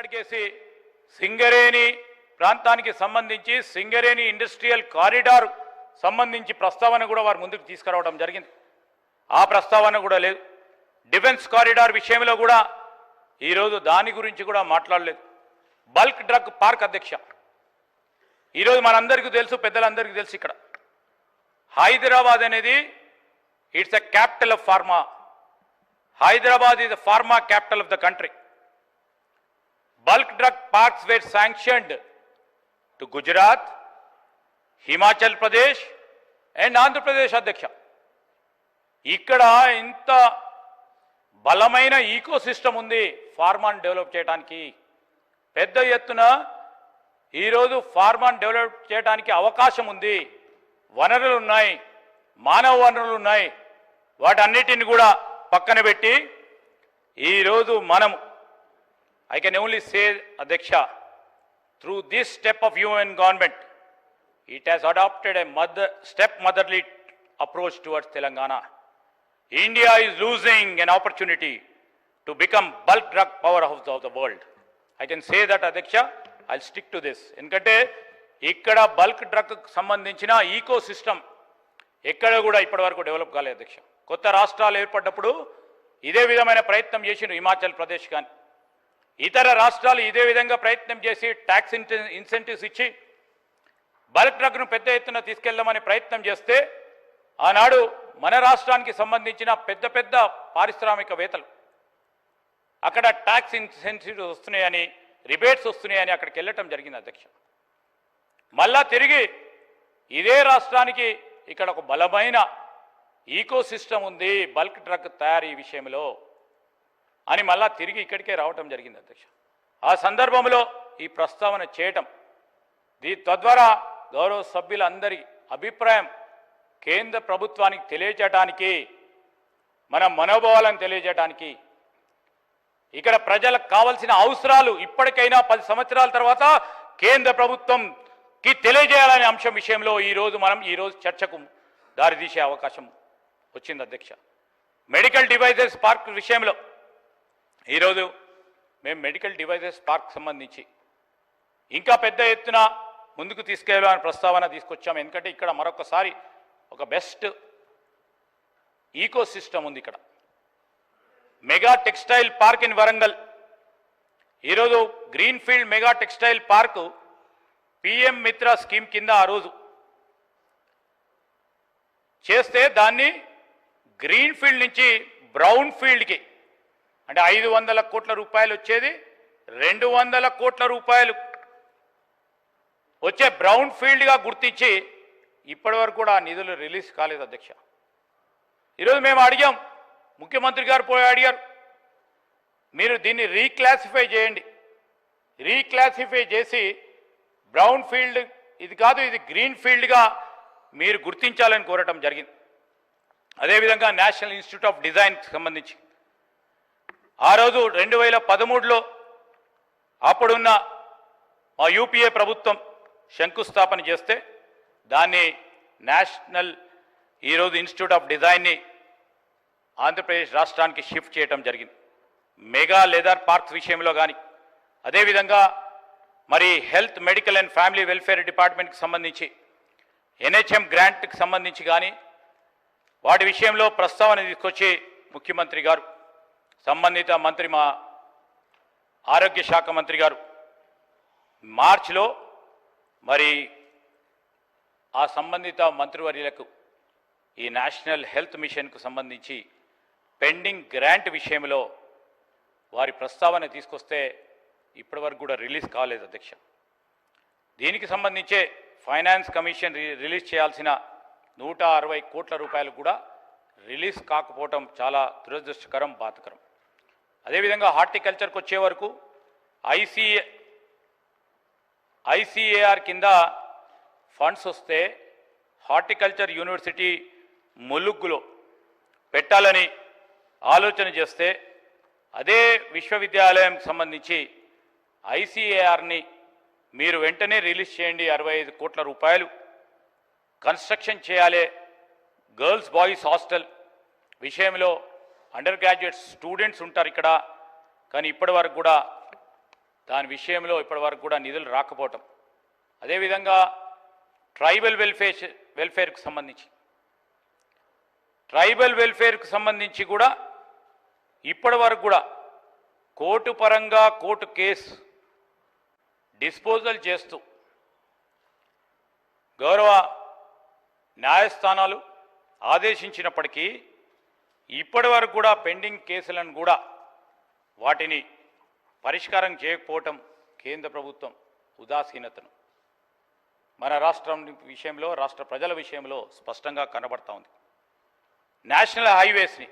అడిగేసి సింగరేణి ప్రాంతానికి సంబంధించి సింగరేణి ఇండస్ట్రియల్ కారిడార్ సంబంధించి ప్రస్తావన కూడా వారు ముందుకు తీసుకురావడం జరిగింది. ఆ ప్రస్తావన కూడా లేదు. డిఫెన్స్ కారిడార్ విషయంలో కూడా ఈరోజు దాని గురించి కూడా మాట్లాడలేదు. బల్క్ డ్రగ్ పార్క్ అధ్యక్ష. ఈరోజు మనందరికీ తెలుసు పెద్దలందరికీ తెలుసు ఇక్కడ. హైదరాబాద్ అనేది it's a capital of pharma. Hyderabad is the pharma capital of the country. Bulk drug parks were sanctioned to Gujarat, Himachal Pradesh and Andhra Pradesh అధ్యక్ష. ఇక్కడ ఇంత బలమైన ఈకో సిస్టమ్ ఉంది ఫార్మాన్ డెవలప్ చేయడానికి పెద్ద ఎత్తున ఈరోజు ఫార్మాన్ డెవలప్ చేయడానికి అవకాశం ఉంది. వనరులు ఉన్నాయి మానవ వనరులు ఉన్నాయి. వాటన్నిటిని కూడా పక్కన పెట్టి ఈరోజు మనం ఐ కెన్ ఓన్లీ సే అధ్యక్ష through this step of human government it has adopted a mother step motherly approach towards Telangana India is losing an opportunity to become bulk drug powerhouse of the world I can say that అధ్యక్ష I stick to this ఎందుకంటే ఇక్కడ bulk drug సంబంధించిన ecosystem ఎక్కడ కూడా ఇప్పటివరకు develop కాలేదు అధ్యక్ష కొత్త రాష్ట్రాలు ఏర్పడ్డప్పుడు ఇదే విధమైన ప్రయత్నం చేసిండ్రు హిమాచల్ ప్రదేశ్ కానీ ఇతర రాష్ట్రాలు ఇదే విధంగా ప్రయత్నం చేసి ట్యాక్స్ ఇన్సెంటివ్స్ ఇచ్చి బల్క్ డ్రగ్ను పెద్ద ఎత్తున తీసుకెళ్దామని ప్రయత్నం చేస్తే ఆనాడు మన రాష్ట్రానికి సంబంధించిన పెద్ద పెద్ద పారిశ్రామికవేత్తలు అక్కడ ట్యాక్స్ ఇన్సెంటివ్స్ వస్తున్నాయని రిబేట్స్ వస్తున్నాయని అక్కడికి వెళ్ళటం జరిగింది అధ్యక్ష. మళ్ళా తిరిగి ఇదే రాష్ట్రానికి ఇక్కడ ఒక బలమైన ఈకోసిస్టమ్ ఉంది బల్క్ డ్రగ్ తయారీ విషయంలో. అని మళ్ళా తిరిగి ఇక్కడికే రావటం జరిగింది అధ్యక్ష. ఆ సందర్భంలో ఈ ప్రస్తావన చేయటం దీ తద్వారా గౌరవ సభ్యులందరి అభిప్రాయం కేంద్ర ప్రభుత్వానికి తెలియజేయటానికి మన మనోభావాలను తెలియజేయటానికి ఇక్కడ ప్రజలకు కావలసిన అవసరాలు ఇప్పటికైనా పది సంవత్సరాల తర్వాత కేంద్ర ప్రభుత్వంకి తెలియజేయాలనే అంశం విషయంలో ఈరోజు మనం ఈరోజు చర్చకు దారితీసే అవకాశం వచ్చింది అధ్యక్ష. మెడికల్ డివైజెస్ పార్క్ విషయంలో ఈరోజు మేము మెడికల్ డివైజెస్ పార్క్ సంబంధించి ఇంకా పెద్ద ఎత్తున ముందుకు తీసుకెళ్ళాలని ప్రస్తావన తీసుకొచ్చాము ఎందుకంటే ఇక్కడ మరొకసారి ఒక బెస్ట్ ఈకో సిస్టమ్ ఉంది ఇక్కడ. Mega textile park in Warangal. ఈరోజు greenfield mega textile park PM Mitra scheme కింద ఆ రోజు చేస్తే దాన్ని గ్రీన్ ఫీల్డ్ నుంచి బ్రౌన్ ఫీల్డ్కి అంటే ఐదు వందల కోట్ల రూపాయలు వచ్చేది రెండు వందల కోట్ల రూపాయలు వచ్చే బ్రౌన్ ఫీల్డ్గా గుర్తించి ఇప్పటివరకు కూడా ఆ నిధులు రిలీజ్ కాలేదు అధ్యక్ష. ఈరోజు మేము అడిగాం ముఖ్యమంత్రి గారు పోయి అడిగారు మీరు దీన్ని రీక్లాసిఫై చేయండి. రీక్లాసిఫై చేసి బ్రౌన్ ఫీల్డ్ ఇది కాదు ఇది గ్రీన్ ఫీల్డ్గా మీరు గుర్తించాలని కోరటం జరిగింది. అదేవిధంగా నేషనల్ ఇన్స్టిట్యూట్ ఆఫ్ డిజైన్కి సంబంధించి. ఆ రోజు రెండు వేల పదమూడులో అప్పుడున్న మా యూపీఏ ప్రభుత్వం శంకుస్థాపన చేస్తే దాన్ని నేషనల్ ఈరోజు ఇన్స్టిట్యూట్ ఆఫ్ డిజైన్ని ఆంధ్రప్రదేశ్ రాష్ట్రానికి షిఫ్ట్ చేయడం జరిగింది. మెగా లెదర్ పార్క్స్ విషయంలో కానీ అదేవిధంగా మరి health medical and family welfare డిపార్ట్మెంట్కి సంబంధించి ఎన్హెచ్ఎం గ్రాంట్కి సంబంధించి కానీ వాటి విషయంలో ప్రస్తావన తీసుకొచ్చి ముఖ్యమంత్రి గారు సంబంధిత మంత్రి మా ఆరోగ్య శాఖ మంత్రి గారు. మార్చిలో మరి ఆ సంబంధిత మంత్రివర్యులకు ఈ నేషనల్ హెల్త్ మిషన్కు సంబంధించి పెండింగ్ గ్రాంట్ విషయంలో వారి ప్రస్తావన తీసుకొస్తే ఇప్పటివరకు కూడా రిలీజ్ కాలేదు అధ్యక్ష. దీనికి సంబంధించే ఫైనాన్స్ కమిషన్ రి- రిలీజ్ చేయాల్సిన నూట అరవై కోట్ల రూపాయలు కూడా రిలీజ్ కాకపోవటం చాలా దురదృష్టకరం బాధకరం. అదేవిధంగా హార్టికల్చర్కి వచ్చే వరకు ఐసీఏ ఐసీఏఆర్ కింద ఫండ్స్ వస్తే హార్టికల్చర్ యూనివర్సిటీ ములుగ్గులో పెట్టాలని ఆలోచన చేస్తే అదే విశ్వవిద్యాలయం సంబంధించి ఐసీఏఆర్ని మీరు వెంటనే రిలీజ్ చేయండి. అరవై ఐదు కోట్ల రూపాయలు కన్స్ట్రక్షన్ చేయాలి. గర్ల్స్ బాయ్స్ హాస్టల్ విషయంలో అండర్ గ్రాడ్యుయేట్ స్టూడెంట్స్ ఉంటారు ఇక్కడ. కానీ ఇప్పటి వరకు కూడా దాని విషయంలో ఇప్పటి వరకు కూడా నిధులు రాకపోవటం. అదేవిధంగా ట్రైబల్ వెల్ఫేర్ వెల్ఫేర్కు సంబంధించి. ట్రైబల్ వెల్ఫేర్కు సంబంధించి కూడా ఇప్పటి వరకు కూడా కోర్టు పరంగా కోర్టు కేసు డిస్పోజల్ చేస్తూ గౌరవ న్యాయస్థానాలు ఆదేశించినప్పటికీ ఇప్పటి వరకు కూడా పెండింగ్ కేసులను కూడా వాటిని పరిష్కారం చేయకపోవటం కేంద్ర ప్రభుత్వం ఉదాసీనతను. మన రాష్ట్రం విషయంలో రాష్ట్ర ప్రజల విషయంలో స్పష్టంగా కనబడతా ఉంది. నేషనల్ హైవేస్ని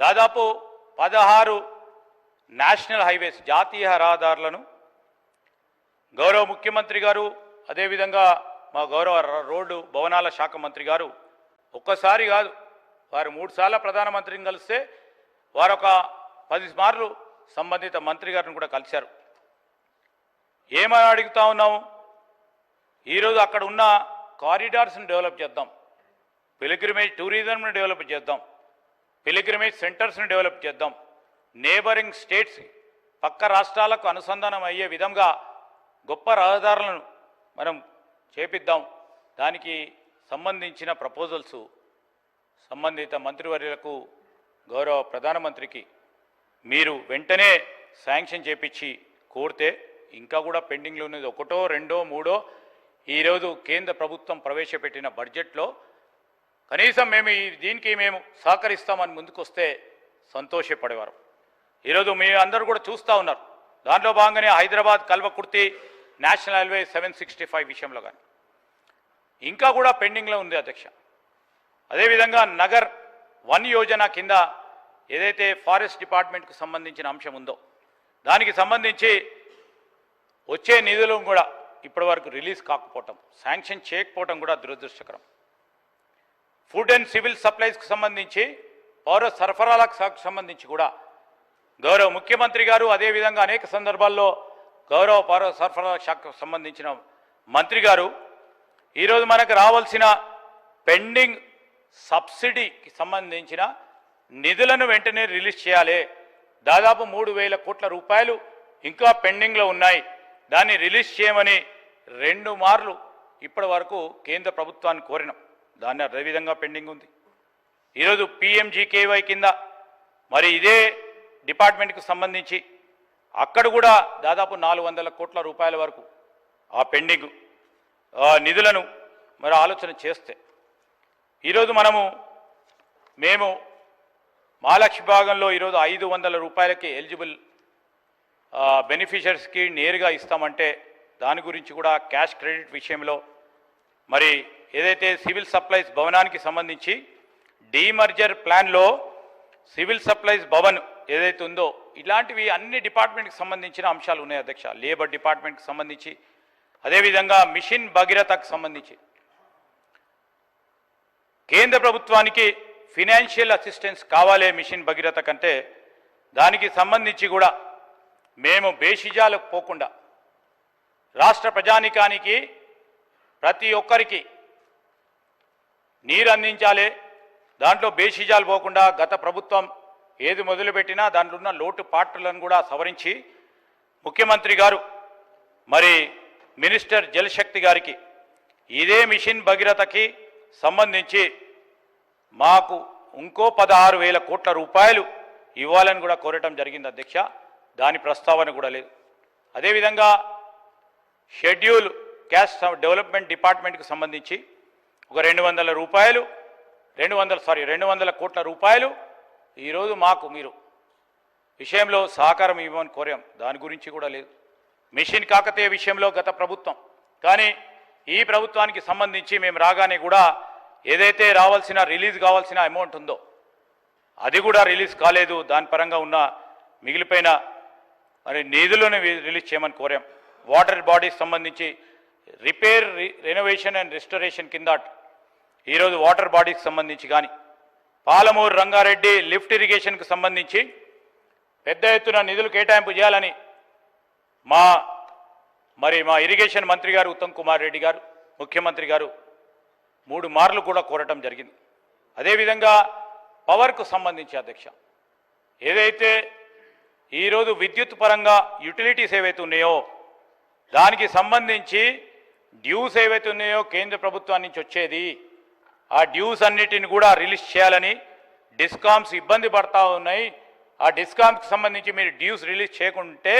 దాదాపు పదహారు నేషనల్ హైవేస్ జాతీయ రహదారులను గౌరవ ముఖ్యమంత్రి గారు అదేవిధంగా మా గౌరవ రోడ్డు భవనాల శాఖ మంత్రి గారు ఒక్కసారి కాదు వారు మూడు సార్లు ప్రధానమంత్రిని కలిస్తే వారు ఒక పది మార్లు సంబంధిత మంత్రి గారిని కూడా కలిశారు. ఏమని అడుగుతా ఉన్నాము ఈరోజు అక్కడ ఉన్న కారిడార్స్ని డెవలప్ చేద్దాం. పిలిగ్రిమేజ్ టూరిజంను డెవలప్ చేద్దాం. పిలిగ్రిమేజ్ సెంటర్స్ని డెవలప్ చేద్దాం. నేబరింగ్ స్టేట్స్ పక్క రాష్ట్రాలకు అనుసంధానం అయ్యే విధంగా గొప్ప రహదారులను మనం చేపిద్దాం. దానికి సంబంధించిన ప్రపోజల్స్ సంబంధిత మంత్రివర్యులకు గౌరవ ప్రధానమంత్రికి మీరు వెంటనే శాంక్షన్ చేపించి కోరితే ఇంకా కూడా పెండింగ్లో ఉన్నది ఒకటో రెండో మూడో ఈరోజు కేంద్ర ప్రభుత్వం ప్రవేశపెట్టిన బడ్జెట్లో కనీసం మేము దీనికి మేము సహకరిస్తామని ముందుకొస్తే సంతోషపడేవారు. ఈరోజు మీ అందరూ కూడా చూస్తూ ఉన్నారు. దాంట్లో భాగంగానే Hyderabad Kalwakurthy national highway seven sixty five విషయంలో కానీ. ఇంకా కూడా పెండింగ్లో ఉంది అధ్యక్ష. అదేవిధంగా నగర్ వన్ యోజన కింద ఏదైతే ఫారెస్ట్ డిపార్ట్మెంట్కి సంబంధించిన అంశం ఉందో దానికి సంబంధించి వచ్చే నిధులు కూడా ఇప్పటివరకు రిలీజ్ కాకపోవటం శాంక్షన్ చేయకపోవటం కూడా దురదృష్టకరం. ఫుడ్ అండ్ సివిల్ సప్లైస్కి సంబంధించి పౌర సరఫరాలకు సంబంధించి కూడా గౌరవ ముఖ్యమంత్రి గారు అదేవిధంగా అనేక సందర్భాల్లో గౌరవ పౌర సరఫరా శాఖకు సంబంధించిన మంత్రి గారు ఈరోజు మనకు రావాల్సిన పెండింగ్ సబ్సిడీకి సంబంధించిన నిధులను వెంటనే రిలీజ్ చేయాలి. దాదాపు మూడు వేల కోట్ల రూపాయలు ఇంకా పెండింగ్లో ఉన్నాయి. దాన్ని రిలీజ్ చేయమని రెండు మార్లు ఇప్పటి వరకు కేంద్ర ప్రభుత్వాన్ని కోరినాం. దాన్ని అదేవిధంగా పెండింగ్ ఉంది. ఈరోజు పిఎంజీకేవై కింద మరి ఇదే డిపార్ట్మెంట్కి సంబంధించి అక్కడ కూడా దాదాపు నాలుగు వందల కోట్ల రూపాయల వరకు ఆ పెండింగ్ ఆ నిధులను మరి ఆలోచన చేస్తే ఈరోజు మనము మేము మహాలక్ష్మి భాగంలో ఈరోజు ఐదు వందల రూపాయలకి ఎలిజిబుల్ బెనిఫిషరీస్కి నేరుగా ఇస్తామంటే దాని గురించి కూడా క్యాష్ క్రెడిట్ విషయంలో మరి ఏదైతే సివిల్ సప్లైస్ భవనానికి సంబంధించి డీమర్జర్ ప్లాన్లో సివిల్ సప్లైస్ భవన్ ఏదైతే ఉందో ఇలాంటివి అన్ని డిపార్ట్మెంట్కి సంబంధించిన అంశాలు ఉన్నాయి అధ్యక్ష. లేబర్ డిపార్ట్మెంట్కి సంబంధించి అదేవిధంగా మిషన్ భగీరథకు సంబంధించి. కేంద్ర ప్రభుత్వానికి ఫినాన్షియల్ అసిస్టెన్స్ కావాలే మిషన్ భగీరథ కంటే దానికి సంబంధించి కూడా మేము బేషిజాలకు పోకుండా రాష్ట్ర ప్రజానికానికి ప్రతి ఒక్కరికి నీరు అందించాలి దాంట్లో బేషిజాలు పోకుండా గత ప్రభుత్వం ఏది మొదలుపెట్టినా దాంట్లో ఉన్న లోటు పాటలను కూడా సవరించి ముఖ్యమంత్రి గారు మరి మినిస్టర్ జలశక్తి గారికి ఇదే మిషన్ భగీరథకి సంబంధించి మాకు ఇంకో పదహారు వేల కోట్ల రూపాయలు ఇవ్వాలని కూడా కోరటం జరిగింది అధ్యక్ష. దాని ప్రస్తావన కూడా లేదు. అదేవిధంగా షెడ్యూల్ క్యాస్ట్ డెవలప్మెంట్ డిపార్ట్మెంట్కి సంబంధించి ఒక రెండు వందల రూపాయలు రెండు వందల సారీ రెండు వందల కోట్ల రూపాయలు ఈరోజు మాకు మీరు విషయంలో సహకారం ఇవ్వమని కోరాం. దాని గురించి కూడా లేదు. మిషన్ కాకతీయ విషయంలో గత ప్రభుత్వం. కానీ ఈ ప్రభుత్వానికి సంబంధించి మేము రాగానే కూడా ఏదైతే రావాల్సిన రిలీజ్ కావాల్సిన అమౌంట్ ఉందో అది కూడా రిలీజ్ కాలేదు. దాని పరంగా ఉన్న మిగిలిపోయిన మరి నిధులను రిలీజ్ చేయమని కోరాం. వాటర్ బాడీస్ సంబంధించి రిపేర్ రెనోవేషన్ అండ్ రిస్టరేషన్ కింద ఈరోజు వాటర్ బాడీకి సంబంధించి కానీ పాలమూరు రంగారెడ్డి లిఫ్ట్ ఇరిగేషన్కు సంబంధించి పెద్ద ఎత్తున నిధులు కేటాయింపు చేయాలని మా మరి మా ఇరిగేషన్ మంత్రి గారు ఉత్తమ్ కుమార్ రెడ్డి గారు ముఖ్యమంత్రి గారు మూడు మార్లు కూడా కోరటం జరిగింది. అదేవిధంగా పవర్కు సంబంధించి అధ్యక్ష ఏదైతే ఈరోజు విద్యుత్ పరంగా యుటిలిటీస్ ఏవైతే ఉన్నాయో దానికి సంబంధించి డ్యూస్ ఏవైతే ఉన్నాయో కేంద్ర ప్రభుత్వం నుంచి వచ్చేది ఆ డ్యూస్ అన్నిటిని కూడా రిలీజ్ చేయాలని డిస్కామ్స్ ఇబ్బంది పడతా ఉన్నాయి. ఆ డిస్కామ్స్కి సంబంధించి మీరు డ్యూస్ రిలీజ్ చేయకుంటే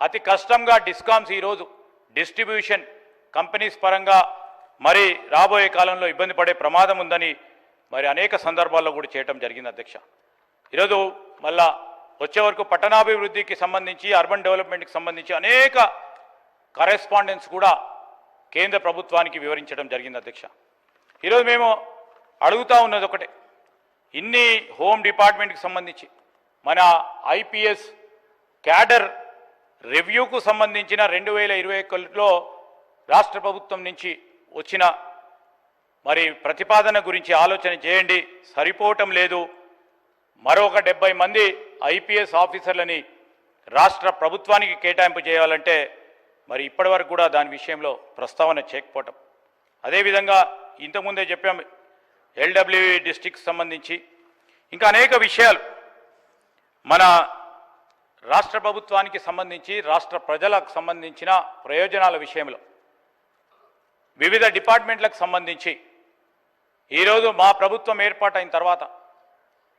అతి కష్టంగా డిస్కామ్స్ ఈరోజు డిస్ట్రిబ్యూషన్ కంపెనీస్ పరంగా మరి రాబోయే కాలంలో ఇబ్బంది పడే ప్రమాదం ఉందని మరి అనేక సందర్భాల్లో కూడా చేయటం జరిగింది అధ్యక్ష. ఈరోజు మళ్ళా వచ్చే వరకు పట్టణాభివృద్ధికి సంబంధించి అర్బన్ డెవలప్మెంట్కి సంబంధించి అనేక కరెస్పాండెన్స్ కూడా కేంద్ర ప్రభుత్వానికి వివరించడం జరిగింది అధ్యక్ష. ఈరోజు మేము అడుగుతూ ఉన్నది ఒకటే. ఇన్ని హోమ్ డిపార్ట్మెంట్కి సంబంధించి మన ఐపీఎస్ క్యాడర్ రివ్యూకు సంబంధించిన రెండు వేల ఇరవై ఒకటిలో రాష్ట్ర ప్రభుత్వం నుంచి వచ్చిన మరి ప్రతిపాదన గురించి ఆలోచన చేయండి. సరిపోవటం లేదు. మరొక డెబ్బై మంది ఐపీఎస్ ఆఫీసర్లని రాష్ట్ర ప్రభుత్వానికి కేటాయింపు చేయాలంటే మరి ఇప్పటివరకు కూడా దాని విషయంలో ప్రస్తావన చేయకపోవటం. అదేవిధంగా ఇంతకుముందే చెప్పాం ఎల్డబ్ల్యూఈ డిస్టిక్ సంబంధించి. ఇంకా అనేక విషయాలు మన రాష్ట్ర ప్రభుత్వానికి సంబంధించి రాష్ట్ర ప్రజలకు సంబంధించిన ప్రయోజనాల విషయంలో. వివిధ డిపార్ట్మెంట్లకు సంబంధించి. ఈరోజు మా ప్రభుత్వం ఏర్పాటైన తర్వాత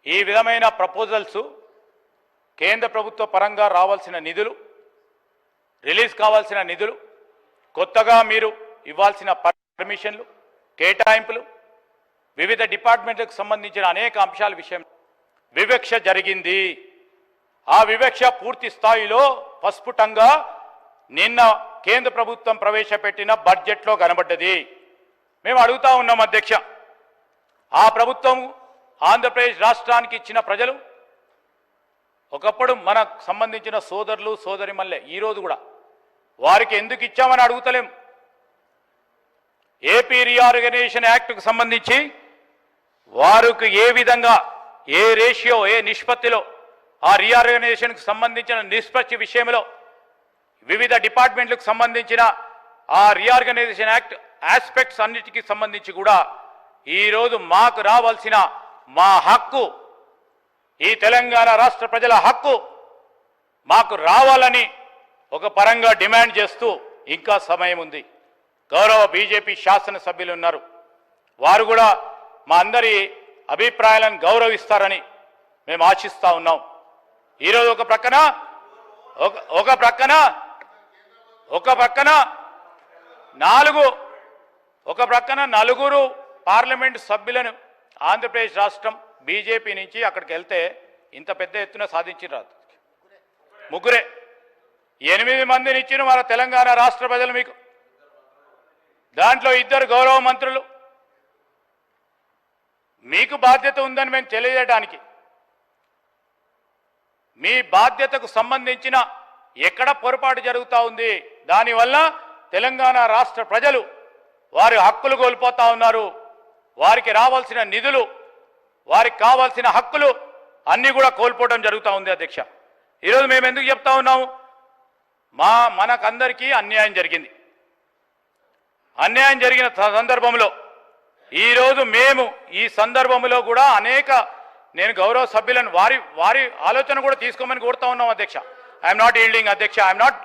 ఈ విధమైన ప్రపోజల్స్ కేంద్ర ప్రభుత్వ పరంగా రావాల్సిన నిధులు రిలీజ్ కావాల్సిన నిధులు కొత్తగా మీరు ఇవ్వాల్సిన పర్మిషన్లు కేటాయింపులు వివిధ డిపార్ట్మెంట్లకు సంబంధించిన అనేక అంశాల విషయం వివక్ష జరిగింది. ఆ వివక్ష పూర్తి స్థాయిలో పస్ఫుటంగా నిన్న కేంద్ర ప్రభుత్వం ప్రవేశపెట్టిన బడ్జెట్లో కనబడ్డది. మేము అడుగుతా ఉన్నాం అధ్యక్ష ఆ ప్రభుత్వం ఆంధ్రప్రదేశ్ రాష్ట్రానికి ఇచ్చిన ప్రజలు ఒకప్పుడు మనకు సంబంధించిన సోదరులు సోదరిమల్లె ఈరోజు కూడా వారికి ఎందుకు ఇచ్చామని అడుగుతలేం. ఏపీ రీఆర్గనైజేషన్ యాక్ట్కు సంబంధించి వారికి ఏ విధంగా ఏ రేషియో ఏ నిష్పత్తిలో ఆ రీఆర్గనైజేషన్కి సంబంధించిన నిష్పత్తి విషయంలో వివిధ డిపార్ట్మెంట్లకు సంబంధించిన ఆ రీఆర్గనైజేషన్ యాక్ట్ ఆస్పెక్ట్స్ అన్నిటికీ సంబంధించి కూడా ఈరోజు మాకు రావాల్సిన మా హక్కు ఈ తెలంగాణ రాష్ట్ర ప్రజల హక్కు మాకు రావాలని ఒక పరంగా డిమాండ్ చేస్తూ ఇంకా సమయం ఉంది. గౌరవ బీజేపీ శాసనసభ్యులు ఉన్నారు. వారు కూడా మా అందరి అభిప్రాయాలను గౌరవిస్తారని మేము ఆశిస్తూ ఉన్నాం. ఈరోజు ఒక ప్రక్కన ఒక ఒక ప్రక్కన ఒక ప్రక్కన నాలుగు ఒక ప్రక్కన నలుగురు పార్లమెంట్ సభ్యులను ఆంధ్రప్రదేశ్ రాష్ట్రం బీజేపీ నుంచి అక్కడికి వెళ్తే ఇంత పెద్ద ఎత్తున సాధించిన రాదు ముగ్గురే. ఎనిమిది మందిని ఇచ్చిన మన తెలంగాణ రాష్ట్ర ప్రజలు మీకు. దాంట్లో ఇద్దరు గౌరవ మంత్రులు. మీకు బాధ్యత ఉందని మేము తెలియజేయడానికి మీ బాధ్యతకు సంబంధించిన ఎక్కడ పొరపాటు జరుగుతూ ఉంది? దానివల్ల తెలంగాణ రాష్ట్ర ప్రజలు వారి హక్కులు కోల్పోతా ఉన్నారు. వారికి రావాల్సిన నిధులు వారికి కావాల్సిన హక్కులు అన్నీ కూడా కోల్పోవడం జరుగుతూ ఉంది అధ్యక్ష. ఈరోజు మేము ఎందుకు చెప్తా ఉన్నాము మా మనకందరికీ అన్యాయం జరిగింది. అన్యాయం జరిగిన సందర్భంలో ఈరోజు మేము ఈ సందర్భంలో కూడా అనేక నేను గౌరవ సభ్యులను వారి వారి ఆలోచన కూడా తీసుకోమని కోరుతా ఉన్నాం అధ్యక్ష. ఐఎమ్ నాట్ ఈల్డింగ్ అధ్యక్ష ఐఎమ్ నాట్